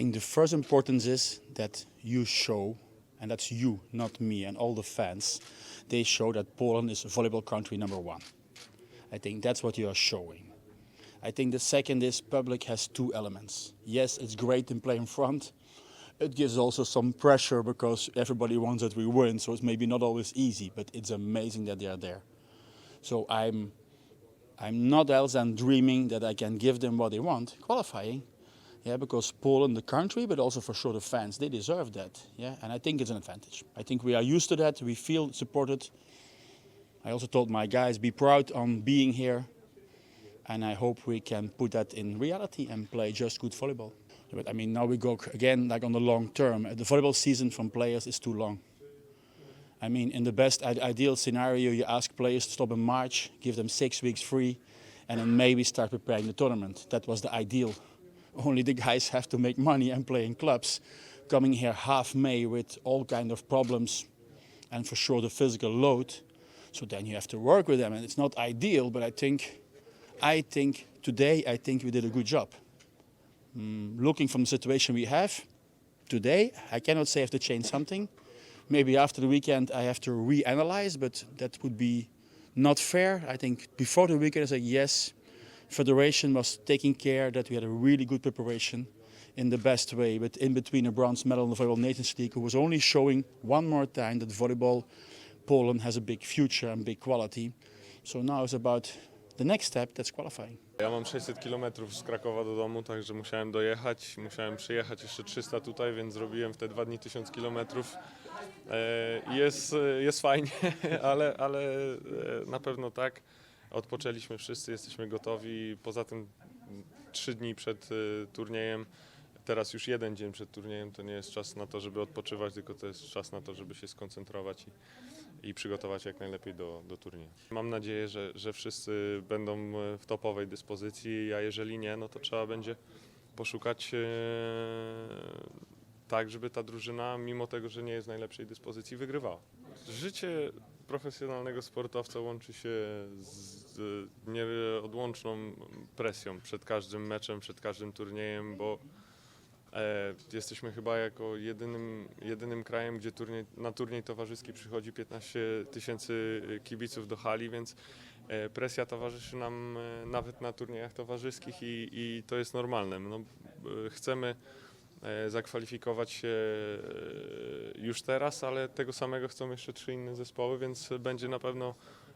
think the first importance is that you show, and that's you, not me, and all the fans, they show that Poland is volleyball country number one. I think that's what you are showing. I think the second is public has two elements. Yes, it's great to play in front. It gives also some pressure because everybody wants that we win, so it's maybe not always easy, but it's amazing that they are there. So I'm I'm not else than dreaming that I can give them what they want, qualifying. Yeah, because Poland, the country, but also for sure the fans, they deserve that. Yeah, and I think it's an advantage. I think we are used to that. We feel supported. I also told my guys, be proud on being here, and I hope we can put that in reality and play just good volleyball. But I mean, now we go again like on the long term. The volleyball season from players is too long. I mean, in the best ideal scenario, you ask players to stop in March, give them six weeks free, and then maybe start preparing the tournament. That was the ideal. Only the guys have to make money and play in clubs. Coming here half May with all kind of problems, and for sure the physical load. So then you have to work with them, and it's not ideal. But I think, I think today, I think we did a good job. Mm, looking from the situation we have today, I cannot say I have to change something maybe after the weekend I have to reanalyze, but that would be not fair. I think before the weekend I say yes, Federation was taking care that we had a really good preparation in the best way. But in between a bronze medal in the Volleyball Nations League, who was only showing one more time that volleyball Poland has a big future and big quality. So now it's about the next step, that's qualifying. Ja mam 600 km z Krakowa do domu, także musiałem dojechać, musiałem przyjechać jeszcze 300 tutaj, więc zrobiłem w te dwa dni 1000 km. Jest, jest fajnie, ale, ale na pewno tak. Odpoczęliśmy wszyscy, jesteśmy gotowi. Poza tym trzy dni przed e, turniejem, teraz już jeden dzień przed turniejem, to nie jest czas na to, żeby odpoczywać, tylko to jest czas na to, żeby się skoncentrować i, i przygotować jak najlepiej do, do turnieju. Mam nadzieję, że, że wszyscy będą e, w topowej dyspozycji, a jeżeli nie, no to trzeba będzie poszukać e, tak, żeby ta drużyna, mimo tego, że nie jest w najlepszej dyspozycji, wygrywała. Życie profesjonalnego sportowca łączy się z nieodłączną presją przed każdym meczem, przed każdym turniejem, bo E, jesteśmy chyba jako jedynym, jedynym krajem, gdzie turniej, na turniej towarzyski przychodzi 15 tysięcy kibiców do hali, więc e, presja towarzyszy nam e, nawet na turniejach towarzyskich i, i to jest normalne. No, e, chcemy e, zakwalifikować się e, już teraz, ale tego samego chcą jeszcze trzy inne zespoły, więc będzie na pewno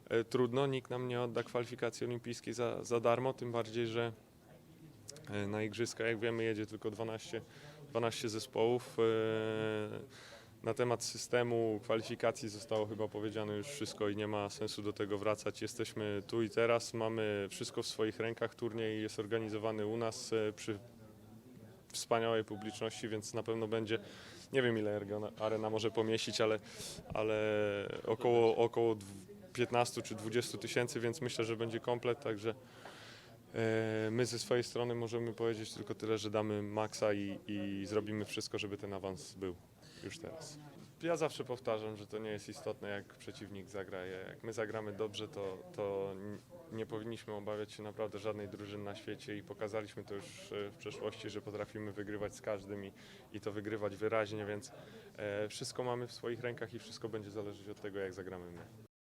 e, trudno. Nikt nam nie odda kwalifikacji olimpijskiej za, za darmo, tym bardziej, że E, Na igrzyska, jak wiemy, jedzie tylko 12, 12 zespołów. E, Na temat systemu kwalifikacji zostało chyba powiedziane już wszystko i nie ma sensu do tego wracać. Jesteśmy tu i teraz, mamy wszystko w swoich rękach. Turniej jest organizowany u nas przy wspaniałej publiczności, więc na pewno będzie. Nie wiem ile Arena może pomieścić, ale, ale około, około dw- 15 czy 20 tysięcy, więc myślę, że będzie komplet, także E, My ze swojej strony możemy powiedzieć tylko tyle, że damy maksa i, i zrobimy wszystko, żeby ten awans był już teraz. Ja zawsze powtarzam, że to nie jest istotne, jak przeciwnik zagra. Jak my zagramy dobrze, to, to nie powinniśmy obawiać się naprawdę żadnej drużyny na świecie i pokazaliśmy to już e, w przeszłości, że potrafimy wygrywać z każdym i, i to wygrywać wyraźnie, więc e, wszystko mamy w swoich rękach i wszystko będzie zależeć od tego, jak zagramy my.